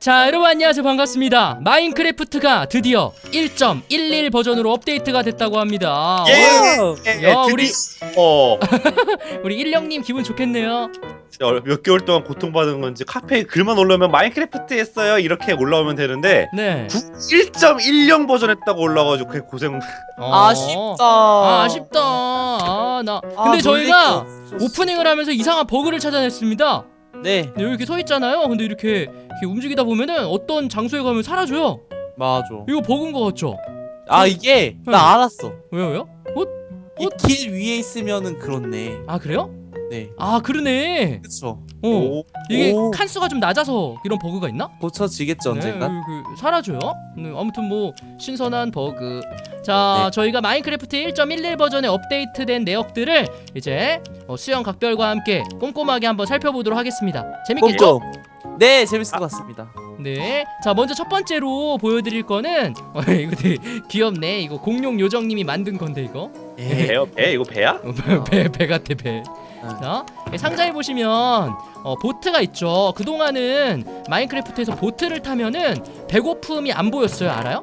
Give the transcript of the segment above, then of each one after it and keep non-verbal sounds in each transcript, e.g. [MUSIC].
자 여러분 안녕하세요. 반갑습니다. 마인크래프트가 드디어 1.11 버전으로 업데이트가 됐다고 합니다. 예. 야, 우리- 어. [LAUGHS] 우리 일령님 기분 좋겠네요. 몇 개월 동안 고통받은 건지 카페에 글만 올라오면 마인크래프트 했어요. 이렇게 올라오면 되는데 네. 1.10 버전 했다고 올라가지고 그게 고생. 어. 아쉽다. 아, 아쉽다. 아나. 근데 저희가 오프닝을 하면서 이상한 버그를 찾아냈습니다 네 네, 여기 이렇게 서 있잖아요 근데 이렇게, 이렇게 움직이다 보면은 어떤 장소에 가면 사라져요 맞아. 이거 버그인 거 같죠? 아 이게 응. 나 알았어. 왜요 왜요? 이 길 위에 있으면은 그렇네. 아 그래요? 네. 아 그러네 그쵸. 어 오, 이게 오. 칸수가 좀 낮아서 이런 버그가 있나? 고쳐지겠죠 언젠가. 네, 그, 그, 사라져요. 네, 아무튼 뭐 신선한 버그. 자, 네. 저희가 마인크래프트 1.11 버전에 업데이트된 내역들을 이제 어, 수영 각별과 함께 꼼꼼하게 한번 살펴보도록 하겠습니다. 재밌겠죠? 꼼꼼. 네 재밌을 것 같습니다. 네. 자, 먼저 첫 번째로 보여드릴 거는 [LAUGHS] 어, 이거 되게 귀엽네. 이거 공룡 요정님이 만든 건데 이거 예. 배요 배 이거 배야? 어, 배, 배, 배 같아 배. 자, 이 상자에 보시면 어, 보트가 있죠. 그 동안은 마인크래프트에서 보트를 타면은 배고픔이 안 보였어요. 알아요?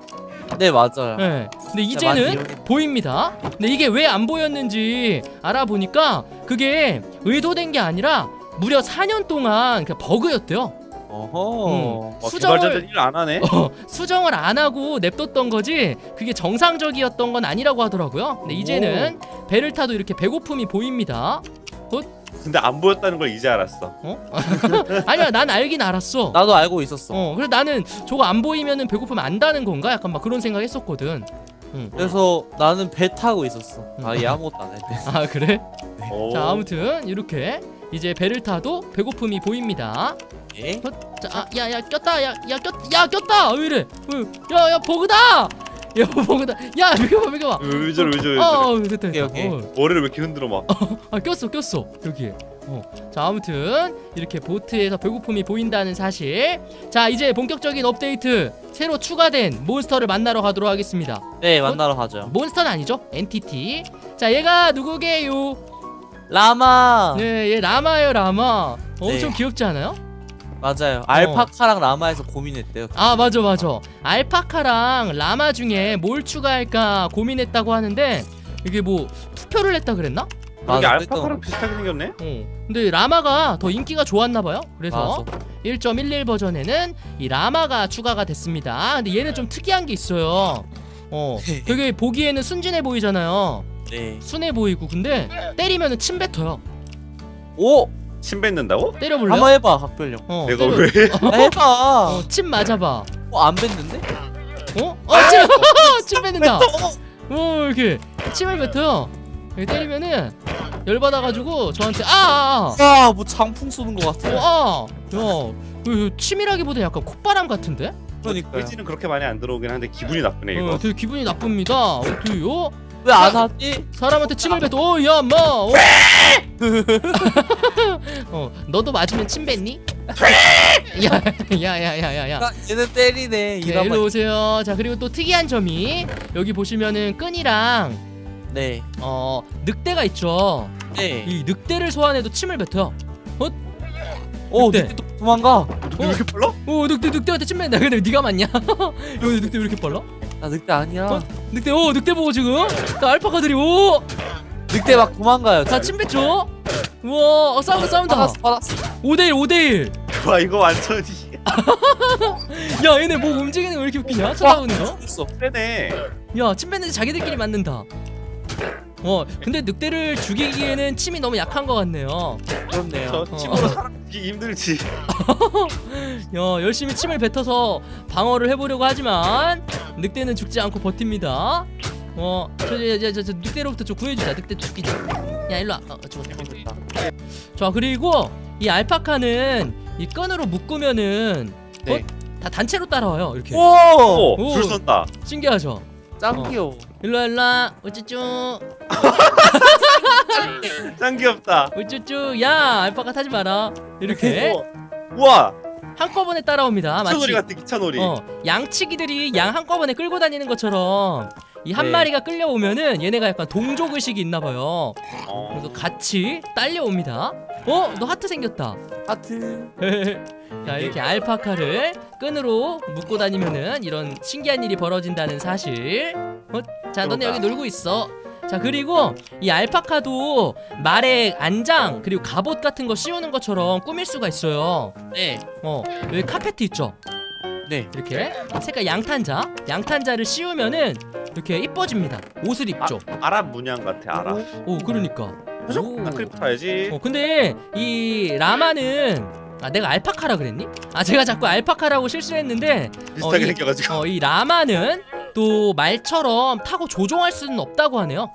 네 맞아요. 네. 근데 이제는. 보입니다. 근데 이게 왜 안 보였는지 알아보니까 그게 의도된 게 아니라 무려 4년 동안 그 버그였대요. 어허. 어, 수정을- 개발자들 일안 하네 어, 수정을 안 하고 냅뒀던 거지 그게 정상적이었던 건 아니라고 하더라고요. 근데 이제는 배를 타도 이렇게 배고픔이 보입니다. 근데 안 보였다는 걸 이제 알았어 어? [LAUGHS] 아니야, 난 알긴 알았어. 나도 알고 있었어. 어, 그래 나는 저거 안 보이면은 배고프면 안다는 건가? 약간 막 그런 생각했었거든. 그래서 나는 배 타고 있었어. 아 음. 얘 아무것도 안 했네. [LAUGHS] 아 그래? 오. 자 아무튼 이렇게 이제 배를 타도 배고픔이 보입니다. 예. 자, 아, 야, 야, 꼈다, 야, 야, 꼈, 야, 꼈다. 왜 이래? 어, 야, 야, 버그다. 야, 버그다. 야, 비켜봐, 비켜봐. 왜 저래 왜 저래 왜 어, 저래 어, 됐다, 오케이, 됐다. 오케이. 어, 머리를 왜 이렇게 흔들어 막 아, 꼈어, 꼈어. 여기에. 어. 자, 아무튼 이렇게 보트에서 배고픔이 보인다는 사실. 자, 이제 본격적인 업데이트. 새로 추가된 몬스터를 만나러 가도록 하겠습니다. 네 만나러 가죠. 몬스터는 아니죠? 엔티티. 자, 얘가 누구게요? 라마. 네, 얘 라마예요, 라마. 엄청 네. 귀엽지 않아요? 맞아요. 알파카랑 라마에서 고민했대요. 아 맞아 맞아. 알파카랑 라마 중에 뭘 추가할까 고민했다고 하는데 이게 뭐 투표를 했다 그랬나? 여기 맞아, 알파카랑 비슷하게 생겼네? 어. 근데 라마가 더 인기가 좋았나 봐요. 그래서 맞아. 1.11 버전에는 이 라마가 추가가 됐습니다. 근데 얘는 좀 특이한 게 있어요. 어. [LAUGHS] 되게 보기에는 순진해 보이잖아요. 네. 순해 보이고. 근데 때리면은 침 뱉어요. 오. 침 뱉는다고? 때려볼래요? 한번 해봐 각별령. 어, 내가 때려- 왜 아, 해봐. 어, 침 맞아봐 어, 안 뱉는데? 어? 어, 침, [LAUGHS] 침 뱉는다. 오, 이렇게 침을 뱉어요. 이렇게 때리면은 열 받아가지고 저한테 아, 아, 아, 뭐 장풍 쏘는 것 아, 같아. 어, 아, 야, 그 침이라기보다 약간 콧바람 같은데? 그러니까요. 의지는 그렇게 많이 안 들어오긴 한데 기분이 나쁘네 이거 어, 되게 기분이 나쁩니다. 어때요? 왜 안 하지? 사람한테 침을 뱉어. 어, 야, 마. 어. [LAUGHS] 어, 너도 맞으면 침 뱉니? 야, 야, 야, 야, 야, 야. 나 얘는 때리네. 네. 일로 오세요. 자, 그리고 또 특이한 점이 여기 보시면은 끈이랑 네. 어 늑대가 있죠. 네. 이 늑대를 소환해도 침을 뱉어요. 오, 늑대. 늑대 또 도망가. 왜 이렇게 빨라? 오 늑대 늑대한테 침 뱉는다. 근데 네가 맞냐? [LAUGHS] 여기 늑대 왜 이렇게 빨라? 나 늑대 아니야. 어? 늑대 오 늑대 보고 지금 나 알파카들이 오다 늑대 막 도망가요. 침 뱉죠. 우와 어, 싸운다 싸운다. 받았어, 받았어. 5대1 5대1. 와 이거 완전히 [LAUGHS] 야 얘네 뭐 움직이는 거 왜 이렇게 웃기냐? 쳐다보는 거? 됐어. 세네 야 침 뱉는데 자기들끼리 맞는다. 어 근데 늑대를 죽이기에는 침이 너무 약한 것 같네요. 그렇네요. 저 침으로 사람 죽 이기 힘들지 [LAUGHS] 야 열심히 침을 뱉어서 방어를 해보려고 하지만 늑대는 죽지 않고 버팁니다. 어, 어저저저 저, 늑대로부터 좀 구해주자. 늑대 죽이자. 야 일로 와. 어 죽었다. 됐다. 자 그리고 이 알파카는 이 끈으로 묶으면은 네. 어? 다 단체로 따라와요. 이렇게 오! 오. 오줄 선다 신기하죠. 짱 어. 귀여워. 일로 와 일로 와. 우쭈쭈 [LAUGHS] 짱 귀엽다 우쭈쭈. 야 알파카 타지 마라. 이렇게 [LAUGHS] 어. 우와 한꺼번에 따라옵니다. 기차놀이 마치 같아 기차놀이 어, 양치기들이 양 한꺼번에 끌고 다니는 것처럼 이 한 네. 마리가 끌려오면은 얘네가 약간 동족 의식이 있나 봐요. 어. 그래서 같이 딸려옵니다. 어, 너 하트 생겼다. 하트. [LAUGHS] 자, 이렇게 알파카를 끈으로 묶고 다니면은 이런 신기한 일이 벌어진다는 사실. 어? 자, 너네 그러니까. 여기 놀고 있어. 자, 그리고 이 알파카도 말에 안장 그리고 갑옷 같은 거 씌우는 것처럼 꾸밀 수가 있어요. 네. 어, 여기 카페트 있죠? 네. 이렇게 색깔 양탄자, 양탄자를 씌우면은 이렇게 이뻐집니다. 옷을 입죠. 아랍 문양 같아 아랍. 오, 그러니까. 그죠? 오. 나 클립 타야지. 어, 근데 이 라마는 아 내가 알파카라 그랬니? 아 제가 자꾸 알파카라고 실수했는데 비슷하게 이- 생겨가지고. 어, 이 라마는 또 말처럼 타고 조종할 수는 없다고 하네요.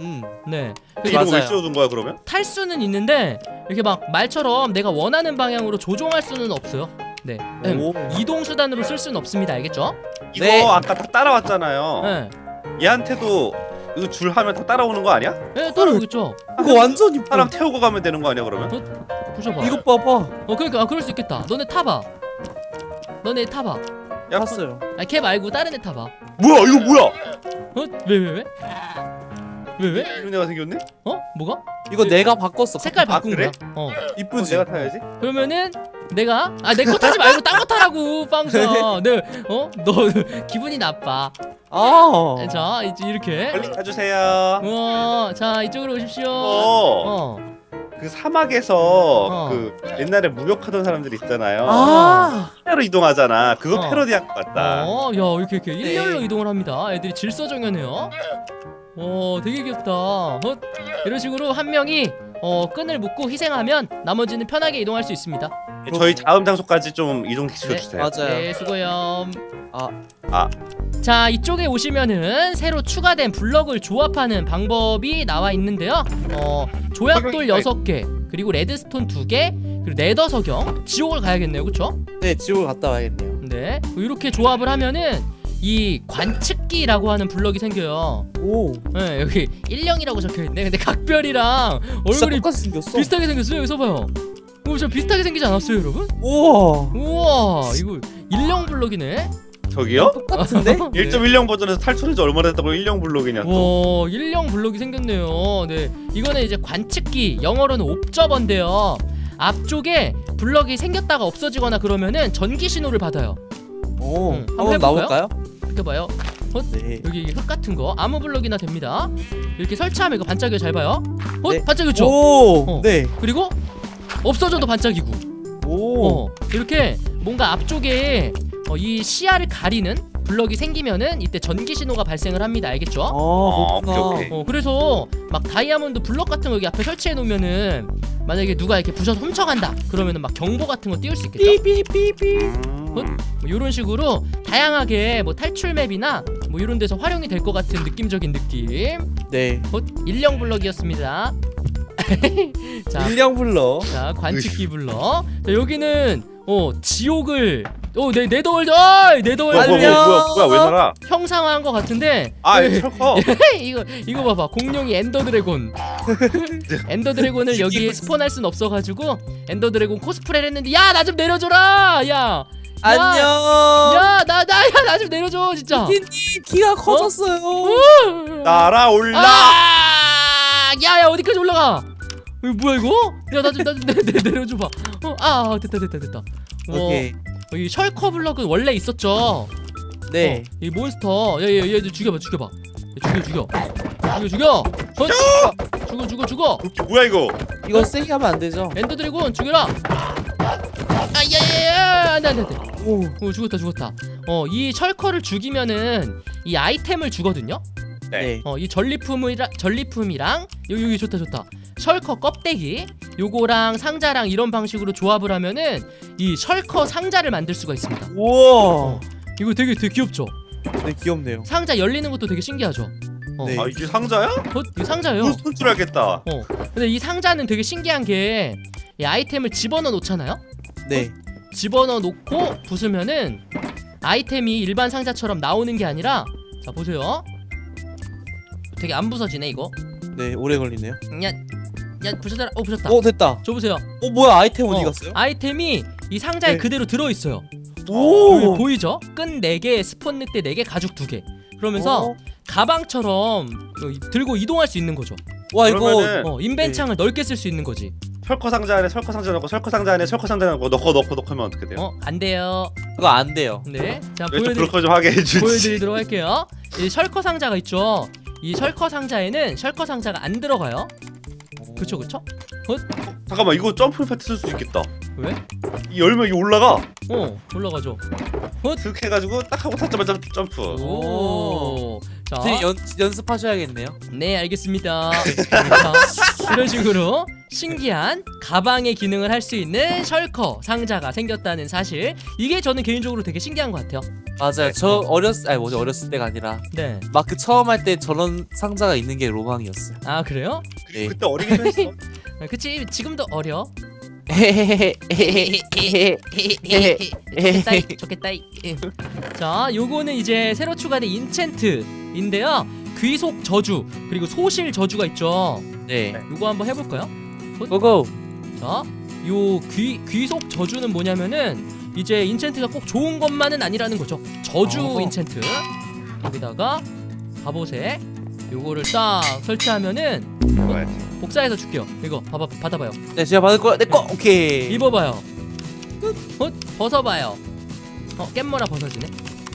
음. 네. 이런 거왜 맞아요. 씌워둔 거야 그러면? 탈 수는 있는데 이렇게 막 말처럼 내가 원하는 방향으로 조종할 수는 없어요. 네. 음, 오. 이동 수단으로 쓸 수는 없습니다. 알겠죠? 이거 네. 아까 다 따라왔잖아요. 네. 얘한테도 이거 줄 하면 다 따라오는 거 아니야? 네, 따라오겠죠. 이거 완전 이뻐. 사람 태우고 가면 되는 거 아니야 그러면? 보셔봐. 이거 봐봐. 어 그러니까 아, 그럴 수 있겠다. 너네 타봐. 너네 타봐. 야, 봤어요. 아 걔 말고 다른 애 타봐. 뭐야 이거 뭐야? 어? 왜 왜 왜? 왜 왜? 이런 애가 생겼네? 어? 뭐가? 이거 내가 바꿨어. 색깔 아, 바꾼 그래? 거야. 어. 어, 이쁘지? 내가 타야지. 그러면은 내가 아 내 거 타지 말고 딴 거 타라고 빵사. [LAUGHS] 네. 어? 너 [LAUGHS] 기분이 나빠. 아. 자 이제 이렇게. 빨리 타주세요. 어. 자 이쪽으로 오십시오. 어, 어. 그 사막에서 어. 그 옛날에 무역하던 사람들 있잖아요. 아. 패로 이동하잖아. 그거 어. 패러디할 것 같다. 어. 야 이렇게 이렇게 일렬로 네. 이동을 합니다. 애들이 질서정연해요. 어 되게 귀엽다. 어? 이런 식으로 한 명이 어 끈을 묶고 희생하면 나머지는 편하게 이동할 수 있습니다. 저희 다음 장소까지 좀 이동 시켜 네. 주세요. 맞아요. 네, 수고요. 아. 아. 자, 이쪽에 오시면은 새로 추가된 블럭을 조합하는 방법이 나와 있는데요. 어, 조약돌 설명이 6개, 그리고 레드스톤 2개, 그리고 네더 석영, 지옥을 가야겠네요. 그쵸? 네, 지옥을 갔다 와야겠네요. 네. 이렇게 조합을 하면은 이 관측기라고 하는 블럭이 생겨요. 오. 네, 여기 일령이라고 적혀 있네. 근데 각별이랑 진짜 얼굴이 똑같이 생겼어. 비슷하게 생겼어요. 여기서 봐요. 오, 저 비슷하게 생기지 않았어요, 여러분? 우와. 우와, 이거 일령 블럭이네. 저기요? 똑같은데? [LAUGHS] 네. 1.1령 버전에서 탈출한 지 얼마나 됐다고 1령 블록이냐 또. 와, 일령 블록이 생겼네요. 네, 이거는 이제 관측기, 영어로는 옵저버인데요. 앞쪽에 블럭이 생겼다가 없어지거나 그러면은 전기 신호를 받아요. 오. 응, 한번 한번 나볼까요? 이렇게 봐요. 네. 여기 이게 흙 같은 거 아무 블럭이나 됩니다. 이렇게 설치하면 이거 반짝여 잘 봐요. 어, 네. 반짝였죠. 오. 어. 네. 그리고 없어져도 반짝이고. 오. 어, 이렇게 뭔가 앞쪽에 어, 이 시야를 가리는 블럭이 생기면은 이때 전기 신호가 발생을 합니다. 알겠죠? 아, 어, 그렇구나. 오케이, 오케이. 어 그래서 막 다이아몬드 블럭 같은 거 여기 앞에 설치해 놓으면은 만약에 누가 이렇게 부셔서 훔쳐간다 그러면은 막 경보 같은 거 띄울 수 있겠죠 삐삐삐삐. 음. 뭐 이런 식으로 다양하게 뭐 탈출 맵이나 뭐 이런 데서 활용이 될 것 같은 느낌적인 느낌 네. 어, 일령 블럭이었습니다 [LAUGHS] 자, 일량 불러. 자 관측기 블럭 자 여기는 어 지옥을 어 네 네더월드 어이 뭐야 네더월드 뭐야 안녕. 뭐야 뭐야 왜 날아? 형상화한 것 같은데 아 네. 이거 철커. 이거 이거 봐봐 공룡이 엔더 드래곤 [LAUGHS] 엔더 드래곤을 여기에 스폰할 순 없어가지고 엔더 드래곤 코스프레를 했는데 야 나 좀 내려줘라 야 안녕. 야나 나 야 나 좀 내려줘 진짜 키님 키가 커졌어요. 날아 올라. 아! 야야 어디까지 올라가 이거 뭐야 이거? 야나좀나좀 내려줘봐. 어 아 됐다 됐다 됐다. 어, 오케이. 이 셜커 블럭은 원래 있었죠? 네. 어, 이 몬스터. 야얘얘 죽여봐 죽여봐. 야, 죽여 죽여. 죽여 죽여. 어? 죽어 죽어 죽어. 뭐야 이거? 이거 세게 하면 안 되죠? 엔더 드래곤 죽여라. 아야야야 안돼 안돼 안돼. 오. 어 죽었다 죽었다. 어이 셜커를 죽이면은 이 아이템을 주거든요 네. 어 이 전리품이랑 전리품이랑 여기 여기 좋다 좋다 셜커 껍데기 요거랑 상자랑 이런 방식으로 조합을 하면은 이 셜커 상자를 만들 수가 있습니다 우와. 이거 되게 되게 귀엽죠 네 귀엽네요. 상자 열리는 것도 되게 신기하죠 어, 네. 아 이게 상자야? 어, 이거 상자예요 무슨 손줄 알겠다. 어 근데 이 상자는 되게 신기한 게 이 아이템을 집어넣어 놓잖아요 네. 집어넣어 놓고 부수면은 아이템이 일반 상자처럼 나오는 게 아니라 자 보세요 되게 안 부서지네 이거 네 오래 걸리네요. 야, 야 부서져라 어 부셨다 오 됐다. 줘 보세요 어 뭐야 아이템 어디 어, 갔어요? 아이템이 이 상자에 네. 그대로 들어 있어요 오. 여기 보이죠? 끈 4개 스폰 늑대 4개 가죽 2개 그러면서 어. 가방처럼 어, 이- 들고 이동할 수 있는 거죠 와 이거 어 인벤창을 넓게 쓸 수 있는 거지 설커 상자 안에 설커 상자 넣고 설커 상자 안에 설커 상자 넣고 넣고 넣고 넣고 하면 어떻게 돼요? 어, 안 돼요. 그거 안 돼요. 네. 자, 보여드리, 좀 하게 해 주지. 보여드리도록 할게요. 이 셜커 상자가 있죠. 이 셜커 상자에는 셜커 상자가 안 들어가요. 그쵸, 그쵸? 잠깐만 이거 점프 패트 쓸 수 있겠다. 왜? 이 열면 이게 올라가. 어, 올라가죠. 그렇게 해가지고 딱 하고 탔자마자 점프. 오. 자, 선생님 연, 연습하셔야겠네요. 네, 알겠습니다. [LAUGHS] 자, 이런 식으로 신기한 가방의 기능을 할 수 있는 셜커 상자가 생겼다는 사실. 이게 저는 개인적으로 되게 신기한 것 같아요. 맞아요. 저 어렸 아니 뭐지 어렸을 때가 아니라 네. 막그 처음 할 때 저런 상자가 있는 게 로망이었어요. 아, 그래요? 네. 그때 어리기도 했어. [LAUGHS] 아, 그치, 지금도 어려. [LAUGHS] 좋겠다이, 좋겠다이. 자, 요거는 이제 새로 추가된 인챈트 인데요. 귀속 저주 그리고 소실 저주가 있죠. 네. 요거 한번 해볼까요? 고고. 자, 요 귀, 귀속 저주는 뭐냐면은 이제 인챈트가 꼭 좋은 것만은 아니라는 거죠. 저주 어허. 인챈트. 여기다가 갑옷에 요거를 딱 설치하면은 먹어야지. 복사해서 줄게요. 이거 봐봐 받아봐요. 네, 제가 받을 거야. 내 거. 오케이. 입어봐요. 어? 벗어봐요. 어 깻모라 벗어지네.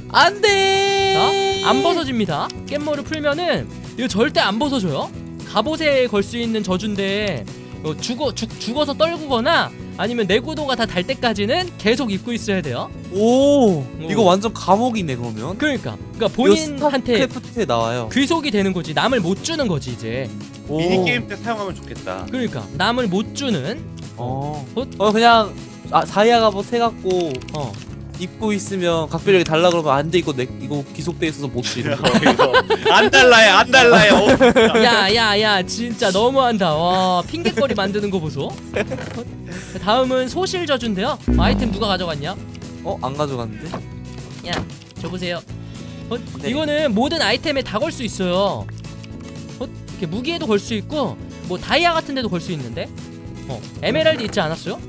안 돼. 자, 안 벗어집니다. 깻모를 풀면은 이거 절대 안 벗어져요. 갑옷에 걸 수 있는 저주인데 어, 죽어 죽, 죽어서 떨구거나 아니면 내구도가 다 달 때까지는 계속 입고 있어야 돼요. 오. 이거 완전 감옥이네 그러면. 그러니까 그러니까 본인한테 크래프트에 나와요. 귀속이 되는 거지. 남을 못 주는 거지 이제. 오. 미니 게임 때 사용하면 좋겠다. 그러니까 남을 못 주는 어. 어? 어 그냥 아 다이아 갑옷 해 갖고 어. 입고 있으면 각별하게 달라 그러면 안 돼 이거 내 이거 기속돼 있어서 못 쓰. 이러고. [LAUGHS] 안 달라요, 안 달라요. 어. 야야야 진짜 너무한다. 와 핑계거리 만드는 거 보소. 어? 다음은 소실 저주인데요. 아이템 누가 가져갔냐? 어? 안 가져갔는데? 야, 저 보세요. 어, 네. 이거는 모든 아이템에 다 걸 수 있어요. 어, 이렇게 무기에도 걸 수 있고, 뭐 다이아 같은 데도 걸 수 있는데. 어, 에메랄드 있지 않았어요?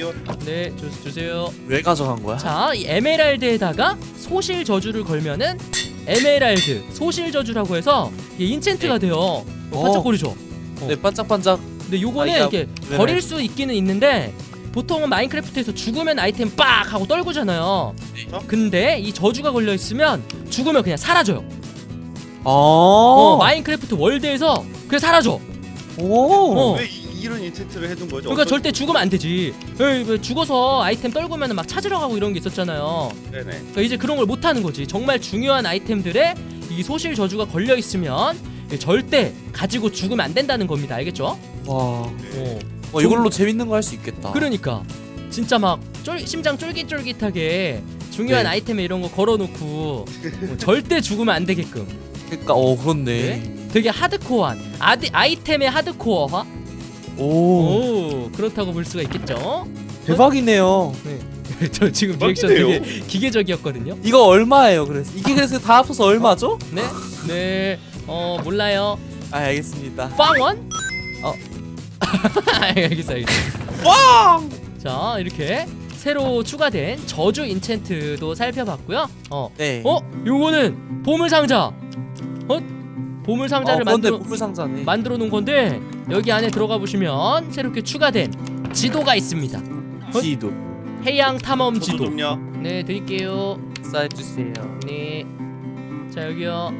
여기요. 네, 주, 주세요. 왜 가져간 거야? 자, 이 에메랄드에다가 소실 저주를 걸면은 에메랄드 소실 저주라고 해서 이게 인챈트가 돼요. 어, 어. 반짝거리죠. 네 반짝반짝. 근데 요거는 다이아 이렇게 에메랄드. 버릴 수 있기는 있는데 보통은 마인크래프트에서 죽으면 아이템 빡 하고 떨구잖아요. 네. 근데 이 저주가 걸려 있으면 죽으면 그냥 사라져요. 아. 어, 마인크래프트 월드에서 그냥 사라져. 오. 어. 왜 이, 이런 인챈트를 해둔 거죠? 그러니까 어떤- 절대 죽으면 안 되지. 에이, 왜 죽어서 아이템 떨구면 막 찾으러 가고 이런 게 있었잖아요. 네네. 그러니까 이제 그런 걸 못 하는 거지. 정말 중요한 아이템들에 이 소실 저주가 걸려 있으면 절대 가지고 죽으면 안 된다는 겁니다. 알겠죠? 와. 어. 어 이걸로 재밌는 거 할 수 있겠다. 그러니까 진짜 막 쫄, 심장 쫄깃쫄깃하게 중요한 네. 아이템에 이런 거 걸어놓고 뭐 절대 죽으면 안 되게끔 그러니까 어 그렇네. 네? 되게 하드코어한 아디, 아이템의 하드코어화 오. 오 그렇다고 볼 수가 있겠죠 대박이네요. [LAUGHS] 저 지금 리액션. 되게 기계적이었거든요 이거 얼마예요? 그래서 이게 그래서 다 합쳐서 얼마죠? 네 네 어 몰라요 아 알겠습니다. 빵원 어. [LAUGHS] 알겠어 알겠어 와! 자 이렇게 새로 추가된 저주 인챈트도 살펴봤고요 어 네. 어? 요거는 보물 상자. 어? 보물 상자를 어, 만들어 보물 상자네. 만들어 놓은 건데 여기 안에 들어가 보시면 새롭게 추가된 지도가 있습니다. 지도. 해양 탐험 저도 지도. 좀요. 네, 드릴게요. 쏴 주세요. 네. 자, 여기요.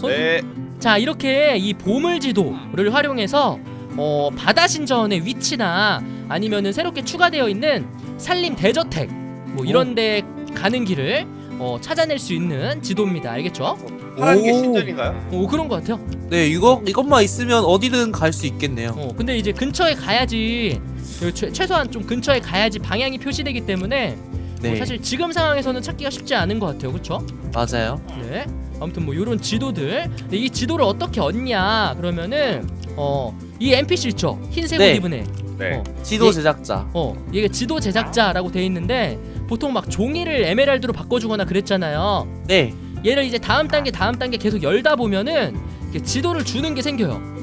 손- 네. 자, 이렇게 이 보물 지도를 활용해서 어, 바다 신전의 위치나 아니면은 새롭게 추가되어 있는 산림 대저택 뭐 이런 데 가는 길을 어, 찾아낼 수 있는 지도입니다. 알겠죠? 파란 게 오. 신전인가요? 오, 그런 것 같아요. 네 이거 이것만 있으면 어디든 갈 수 있겠네요. 어 근데 이제 근처에 가야지 그 최, 최소한 좀 근처에 가야지 방향이 표시되기 때문에 네. 뭐 사실 지금 상황에서는 찾기가 쉽지 않은 것 같아요 그렇죠? 맞아요. 네 아무튼 뭐 요런 지도들 근데 이 지도를 어떻게 얻냐 그러면은 어 이 NPC 있죠 흰색 네. 옷 입은 애 네. 어, 지도 예. 제작자. 어 얘가 지도 제작자라고 돼 있는데 보통 막 종이를 에메랄드로 바꿔주거나 그랬잖아요 네. 얘를 이제 다음 단계 다음 단계 계속 열다 보면은 이렇게 지도를 주는 게 생겨요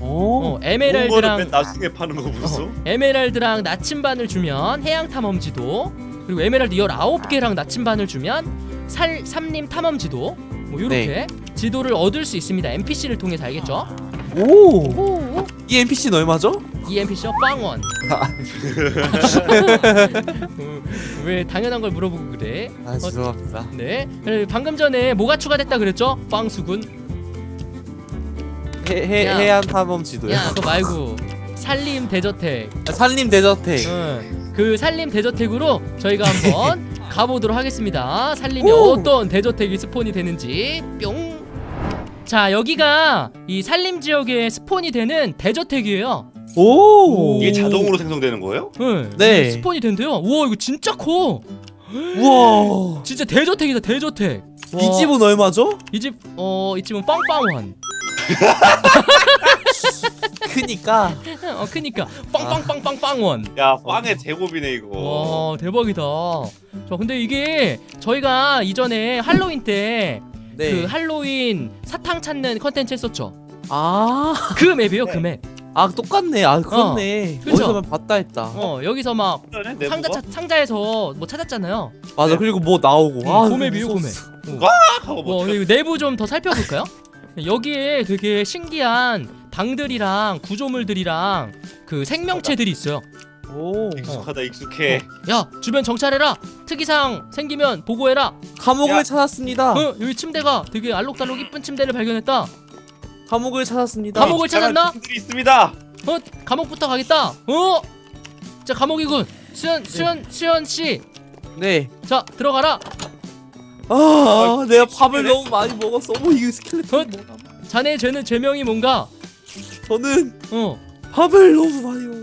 오. 어 에메랄드랑 맨 나중에 파는 거 보소. 어, 에메랄드랑 나침반을 주면 해양 탐험 지도 그리고 에메랄드 19개랑 나침반을 주면 살 삼림 탐험 지도 뭐 요렇게 네. 지도를 얻을 수 있습니다. NPC를 통해서 알겠죠? 오. 오. 이 NPC는 얼마죠? EMP 쇼 빵원. 어, [LAUGHS] 왜 당연한 걸 물어보고 그래? 아 죄송합니다. 네. 그리고 방금 전에 뭐가 추가됐다 그랬죠? 빵수군. 해, 해, 야. 해안 탐험 지도요. 야, 그거 말고 산림 대저택. 아, 산림 대저택. 응. 그 산림 대저택으로 저희가 한번 [LAUGHS] 가보도록 하겠습니다. 산림에 오! 어떤 대저택이 스폰이 되는지 뿅. 자, 여기가 이 산림 지역에 스폰이 되는 대저택이에요. 오. 이게 자동으로 생성되는 거예요? 응. 네. 스폰이 된대요. 우와, 이거 진짜 커. 우와. 진짜 대저택이다, 대저택. 와, 이 집은 얼마죠? 이 집, 어, 이 집은 빵빵원. [LAUGHS] 크니까. 어, 크니까 빵빵빵빵빵원. 야 빵의 제곱이네 이거. 와 대박이다. 자 근데 이게 저희가 이전에 할로윈 때 그 네. 할로윈 사탕 찾는 컨텐츠 했었죠. 아. 그 맵이에요 그 맵. 아 똑같네. 아 그렇네. 그쵸? 어디서만 봤다 했다. 어 여기서 막? 상자 차, 상자에서 뭐 찾았잖아요. 맞아. 그리고 뭐 나오고. 응, 아 고맵이에요 고맵. 무서웠어. 딱 하고 뭐 뭐 이거 내부 좀 더 살펴볼까요? 여기에 되게 신기한 방들이랑 구조물들이랑 그 생명체들이 있어요. 오. 익숙하다 익숙해. 야 주변 정찰해라. 특이사항 생기면 보고해라. 감옥을 야. 찾았습니다. 어 여기 침대가 되게 알록달록 이쁜 침대를 발견했다. 감옥을 찾았습니다. 감옥을 찾았나? 들이 있습니다. 어 감옥부터 가겠다. 어? 자 감옥이군. 수현 수현 수현 씨. 네. 자 들어가라. 아, 내가 밥을. 너무 많이 먹었어. 오, 이거 스켈레톤 어? 뭐야? 자네 죄는 죄명이 뭔가? 저는 어. 밥을 너무 많이 먹었어.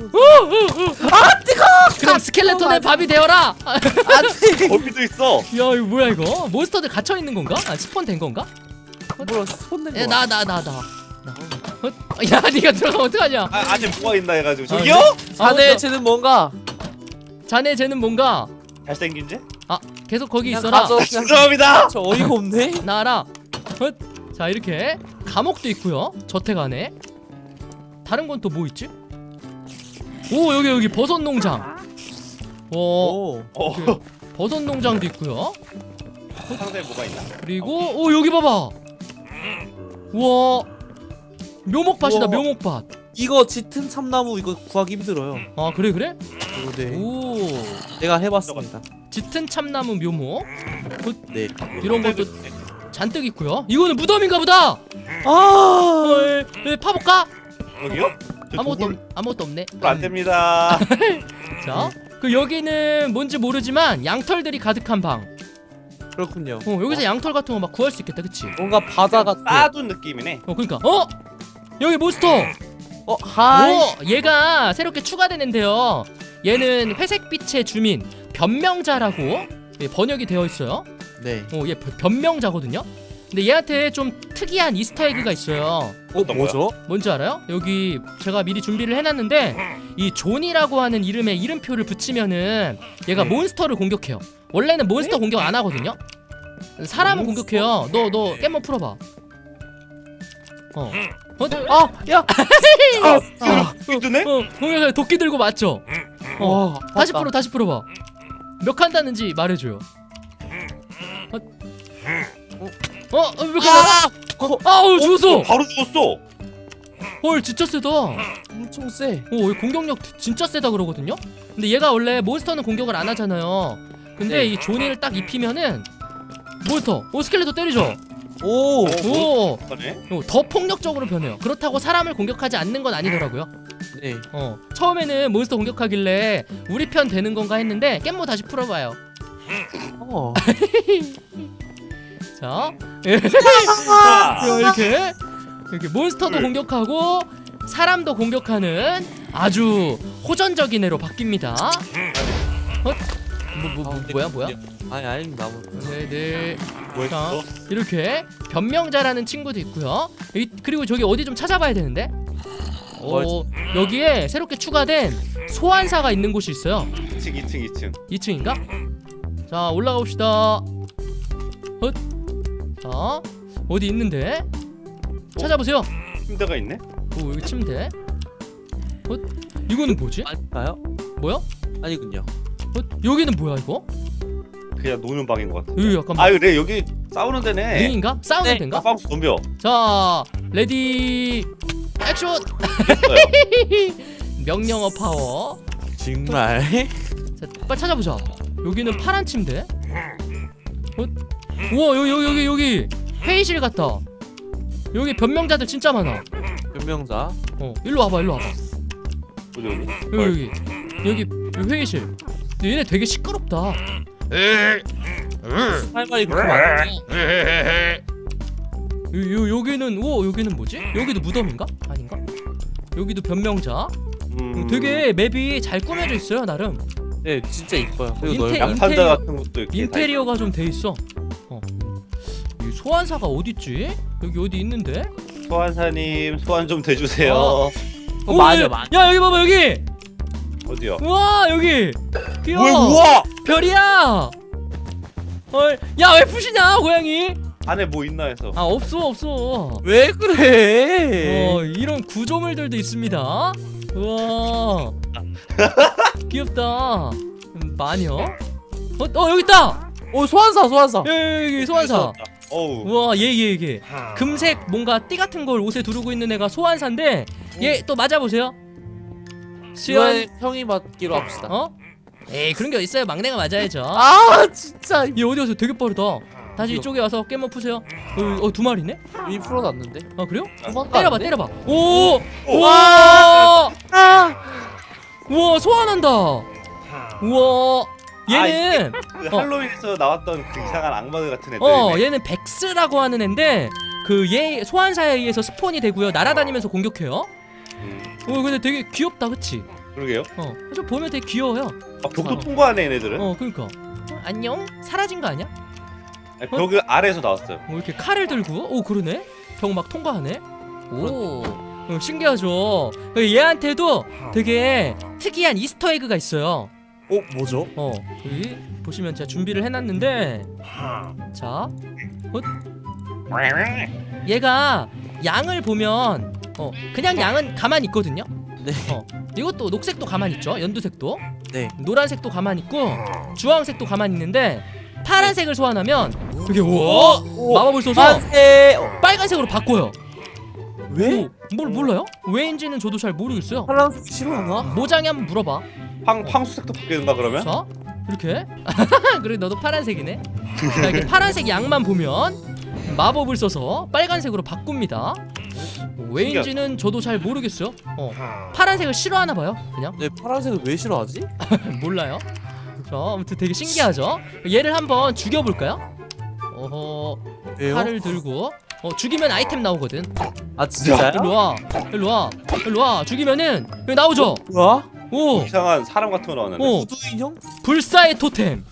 그럼 스켈레톤의 밥이 되어라. 아, 거기도 있어. 야 이거 뭐야 이거? 몬스터들 갇혀 있는 건가? 아 스폰 된 건가? 뭐야, 스폰된 거야. 나 나 나 나. 나. 어? 야 네가 들어가면 어떡하냐? 아, 안에 뭐가 있나 해가지고 아, 저기요? 자네 아, 쟤는 뭔가 자네 죄는 뭔가? 잘생긴 쟤? 계속 거기 그냥 있어라. 가져. 그냥 죄송합니다. 저 어이가 없네. 나라. 헛. 자 이렇게 감옥도 있고요. 저택 안에. 다른 건 또 뭐 있지? 오 여기 여기 버섯 농장. 어 오. 어. 그 버섯 농장도 있고요. 상자에 뭐가 있나? 그리고 오 여기 봐봐. 우와 묘목밭이다 우와. 묘목밭. 이거 짙은 참나무 이거 구하기 힘들어요. 아 그래 그래? 이거 네. 오 내가 해봤습니다. 짙은 참나무 묘목 네. 이런 것도 잔뜩 있고요. 이거는 무덤인가 보다. 아. 어, 에, 에, 파볼까? 여기요? 저 아무것도 도굴 없, 아무것도 없네. 안 됩니다. [LAUGHS] 자, 그 여기는 뭔지 모르지만 양털들이 가득한 방. 그렇군요. 어, 여기서 양털 같은 거 막 구할 수 있겠다, 그치? 뭔가 바다 같아. 쌓아둔 느낌이네. 어, 그러니까. 어, 여기 몬스터. 어, 하이. 오, 얘가 새롭게 추가되는데요. 얘는 회색빛의 주민 변명자라고 예, 번역이 되어 있어요. 네. 어, 얘 변- 변명자거든요. 근데 얘한테 좀 특이한 이스터에그가 있어요. 어, 뭐죠? 뭔지 알아요? 여기 제가 미리 준비를 해놨는데 이 존이라고 하는 이름에 이름표를 붙이면은 얘가 네. 몬스터를 공격해요. 원래는 몬스터 공격 안 하거든요. 사람은 몬스터? 공격해요. 너 너 깻모 풀어봐. 어. 어? 아, 야. 아, 뜨네? [LAUGHS] 어, 공격해 도끼 들고 맞죠? 어. 와, 다시 봤다. 풀어, 다시 풀어봐. 몇칸 닿는지 말해줘요. 어, 어, 몇 칸? 닿- 어, 아우 죽었어. 바로 죽었어. 헐, 진짜 세다. 엄청 세. 오, 이 공격력 진짜 세다 그러거든요. 근데 얘가 원래 몬스터는 공격을 안 하잖아요. 근데 네. 이 조니를 딱 입히면은 몬스터, 오 스켈레토 때리죠. 오. 어, 오, 그러네. 오, 더 폭력적으로 변해요. 그렇다고 사람을 공격하지 않는 건 아니더라고요. 네. 어, 처음에는 몬스터 공격하길래 우리 편 되는 건가 했는데 깻모 다시 풀어봐요. 어. [LAUGHS] 자, [LAUGHS] 자, 이렇게 이렇게 몬스터도 공격하고 사람도 공격하는 아주 호전적인 애로 바뀝니다. 어? 뭐, 뭐, 뭐 뭐야 뭐야? 아니, 아닙니다. 뭐. 네네. 뭐 자, 했어? 이렇게 변명자라는 친구도 있고요. 이, 그리고 저기 어디 좀 찾아봐야 되는데. 어, 여기에 새롭게 추가된 소환사가 있는 곳이 있어요. 2층 2층 2층. 2층인가? 자 올라가 봅시다. 헛. 자 어디 있는데? 찾아보세요. 침대가 있네. 오 여기 침대. 헛. 이거는 뭐지? 아닐까요? 뭐야? 아니군요. 헛. 여기는 뭐야 이거? 그냥 노는 방인 것 같아. 여기 약간 아 그래 여기 싸우는 데네. 링인가? 싸우는 네. 데인가? 빵수 덤벼. 자 레디 액션. 됐어요. [LAUGHS] 명령어 파워 정말 자 빨리 찾아보자 여기는 파란 침대 어? 우와 여기 여기 여기 여기. 회의실 같다 여기 변명자들 진짜 많아. 변명자? 어 일로 와봐 일로 와봐. 어디 어디? 여기 여기. 여기 여기 회의실. 근데 얘네 되게 시끄럽다. 할 말이 그렇게 많아 요, 요 여기는 오 여기는 뭐지? 여기도 무덤인가? 아닌가? 여기도 변명자? 음, 되게 맵이 잘 꾸며져 있어요 나름. 네 진짜 이뻐요. 그리고 인테- 인테리어- 같은 것도 이렇게 인테리어가 좀 돼 있어 어. 이 소환사가 어디 있지? 여기 어디 있는데? 소환사님 소환 좀 대주세요. 어. 어, 오, 맞아 야, 맞아. 야 여기 봐봐 여기. 어디요? 우와 여기. 귀여워 뭘 우와! 별이야. 헐. 야왜 푸시냐 고양이? 안에 뭐 있나 해서. 아 없어 없어. 왜 그래? 어 이런 구조물들도 있습니다. 우와. [LAUGHS] 귀엽다. 음, 마녀 어, 어 여기 있다! 어 소환사 소환사. 여기, 여기 소환사 어우. 우와 얘 얘 얘 금색 뭔가 띠 같은 걸 옷에 두르고 있는 애가 소환사인데 얘 또 맞아보세요. 수연. 형이 맞기로 합시다. 어? 에이 그런 게 어딨어요. 막내가 맞아야죠. 아 진짜. 얘 어디 갔어 되게 빠르다. 다시. 이쪽에 와서 게임 푸세요. 어, 어, 두 마리네? 이 풀어놨는데? 아 그래요? 도망가 때려봐 때려봐. 오! 오! 우와! 아 우와 소환한다. 우와 얘는 그 할로윈에서 나왔던 그 이상한 악마들 같은 애들. 어 얘는 백스라고 하는 애인데 그 얘 소환사에 의해서 스폰이 되고요 날아다니면서 공격해요 음, 어 근데 되게 귀엽다 그치? 그러게요. 어좀 보면 되게 귀여워요 아, 벽도 어. 통과하네 얘네들은. 어 그니까 어, 안녕? 사라진 거 아니야? 아니, 벽 아래에서 나왔어요. 뭐 이렇게 칼을 들고 오 그러네 벽 막 통과하네 오 어, 신기하죠 그 얘한테도 되게 특이한 이스터 에그가 있어요 어 뭐죠? 어 여기 보시면 제가 준비를 해놨는데 자 헛. 얘가 양을 보면 어 그냥 양은 가만히 있거든요 네. 어 이것도 녹색도 가만히 있죠 연두색도 네 노란색도 가만히 있고 주황색도 가만히 있는데 파란색을 소환하면 이게 우와 마법을 써서 만세 어, 빨간색으로 바꿔요 왜? 오, 뭘 몰라요? 왜인지는 저도 잘 모르겠어요 파란색 싫어하나? 모장이 한번 물어봐 황 황수색도 바뀌는가 그러면? 자 이렇게? [LAUGHS] 그래 너도 파란색이네. 자 이렇게 파란색 양만 보면 마법을 써서 빨간색으로 바꿉니다. 왜인지는 저도 잘 모르겠어요. 어. 파란색을 싫어하나 봐요 그냥. 네 파란색을 왜 싫어하지? [LAUGHS] 몰라요. 자 아무튼 되게 신기하죠? 얘를 한번 죽여볼까요? 어허 왜요? 칼을 들고. 어 죽이면 아이템 나오거든. 아 진짜요? 일로 와. 일로 와. 일로 와. 죽이면은 여기 나오죠? 뭐야? 오 이상한 사람 같은 거 나왔는데. 어. 구두 인형? 불사의 토템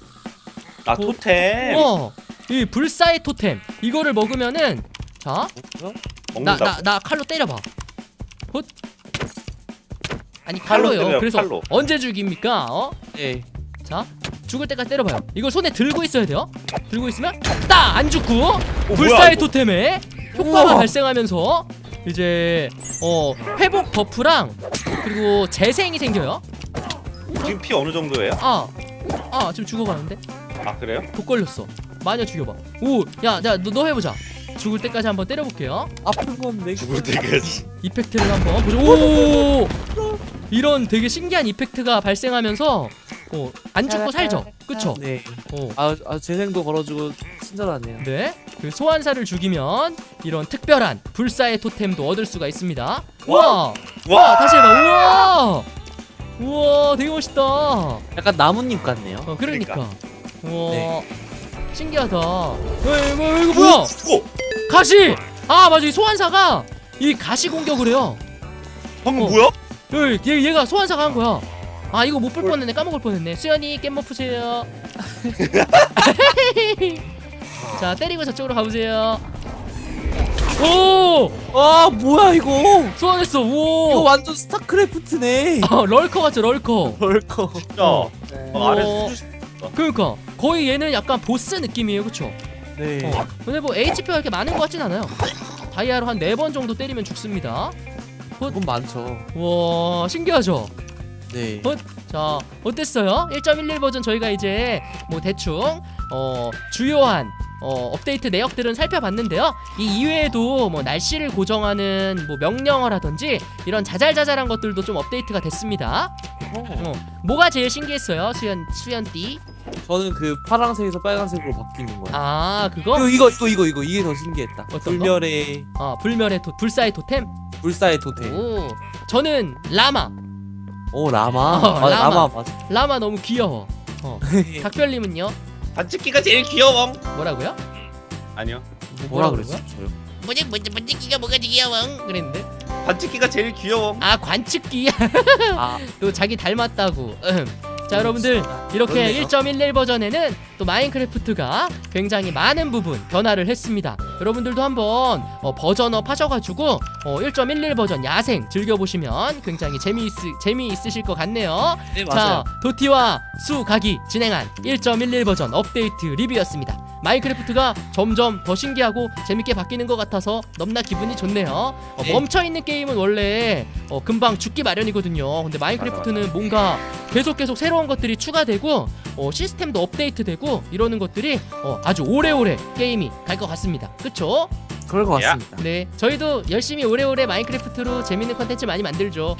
아 토템. 어, 이 불사의 토템 이거를 먹으면은 자, 뭐야? 먹는다. 나나나 칼로 때려봐. 헛. 아니 칼로 칼로요. 때려요, 그래서 칼로. 언제 죽입니까? 어? 네 자, 죽을 때까지 때려봐요. 이걸 손에 들고 있어야 돼요. 들고 있으면 딱 안 죽고 어, 불사의 뭐야, 이거? 토템에 효과가 우와. 발생하면서 이제 어 회복 버프랑 그리고 재생이 생겨요. 지금 피 어느 정도예요? 아, 아 지금 죽어가는데. 아 그래요? 독 걸렸어. 마녀 죽여봐. 오, 야, 야, 너, 너 해보자. 죽을 때까지 한번 때려볼게요. 아픈 건 내가 죽을 때까지. 이펙트를 한번 보죠. 오, 이런 되게 신기한 이펙트가 발생하면서 어, 안 죽고 살죠. 그쵸? 네. 어, 아, 아 재생도 걸어주고 친절하네요. 네. 그 소환사를 죽이면 이런 특별한 불사의 토템도 얻을 수가 있습니다. 우와, 우와, 와. 다시 해봐. 우와, 우와, 되게 멋있다. 어, 약간 나뭇잎 같네요. 그러니까. 우와, 네. 신기하다. 에, 뭐 이거 뭐야? 오! 가시! 아 맞아 이 소환사가 이 가시 공격을 해요 방금 어. 뭐야? 얘, 얘, 얘가 소환사가 한 거야 아 이거 못 볼 뻔했네 까먹을 뻔했네 수연이 깻모 푸세요 [LAUGHS] 자 때리고 저쪽으로 가보세요 오 아 뭐야 이거? 소환했어 이거 오 완전 스타크래프트네. 아, 럴커 같죠 럴커 벌컥. 진짜. 어. 어, 아래 어. 수주. 그러니까 거의 얘는 약간 보스 느낌이에요 그쵸 네. 어. 근데 뭐 HP가 이렇게 많은 것 같진 않아요 다이아로 한 네 번 정도 때리면 죽습니다 그건 많죠. 와 신기하죠 네. 어? 자 어땠어요? 1.11 버전 저희가 이제 뭐 대충 어 주요한 어, 업데이트 내역들은 살펴봤는데요. 이 이외에도 뭐 날씨를 고정하는 뭐 명령어라든지 이런 자잘자잘한 것들도 좀 업데이트가 됐습니다. 어, 뭐가 제일 신기했어요, 수연 수연띠? 저는 그 파란색에서 빨간색으로 바뀌는 거야. 아 그거? 이거 이거 이거 이거 이게 더 신기했다. 어떤 거? 불멸의 어 불멸의 도, 불사의 토템. 불사의 토템. 오 저는 라마. 오 라마. 어, 아, 라마. 라마 맞아. 라마 너무 귀여워. 어. [LAUGHS] 각별님은요? 반칙기가 제일 귀여워. 뭐라고요? 아니요. 뭐라 뭐라고요? 그랬어요? 뭐지 뭐지 뭐지 기가 뭐가 귀여워 그랬는데 반칙기가 제일 귀여워. 아 관측기 아 [LAUGHS] 또 자기 닮았다고. 음. 자 여러분들 이렇게 그렇네요. 1.11 버전에는 또 마인크래프트가 굉장히 많은 부분 변화를 했습니다. 여러분들도 한번 어, 버전업 하셔가지고 어, 1.11 버전 야생 즐겨보시면 굉장히 재미있, 재미있으실 것 같네요. 네 자, 맞아요. 도티와 수각이 진행한 1.11 버전 업데이트 리뷰였습니다. 마인크래프트가 점점 더 신기하고 재밌게 바뀌는 것 같아서 넘나 기분이 좋네요. 어, 네. 멈춰있는 게임은 원래 어, 금방 죽기 마련이거든요. 근데 마인크래프트는 뭔가 계속 계속 새로운 것들이 추가되고 어, 시스템도 업데이트되고 이러는 것들이 어, 아주 오래오래 게임이 갈 것 같습니다. 그쵸? 그럴 것 야. 같습니다. 네, 저희도 열심히 오래오래 마인크래프트로 재밌는 컨텐츠 많이 만들죠.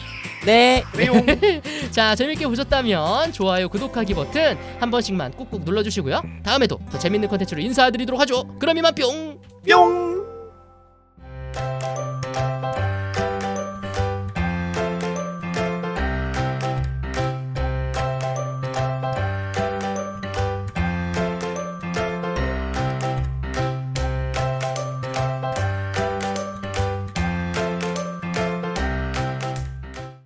네. [LAUGHS] 자 재밌게 보셨다면 좋아요 구독하기 버튼 한 번씩만 꾹꾹 눌러주시고요 다음에도 더 재밌는 컨텐츠로 인사드리도록 하죠 그럼 이만 뿅 뿅.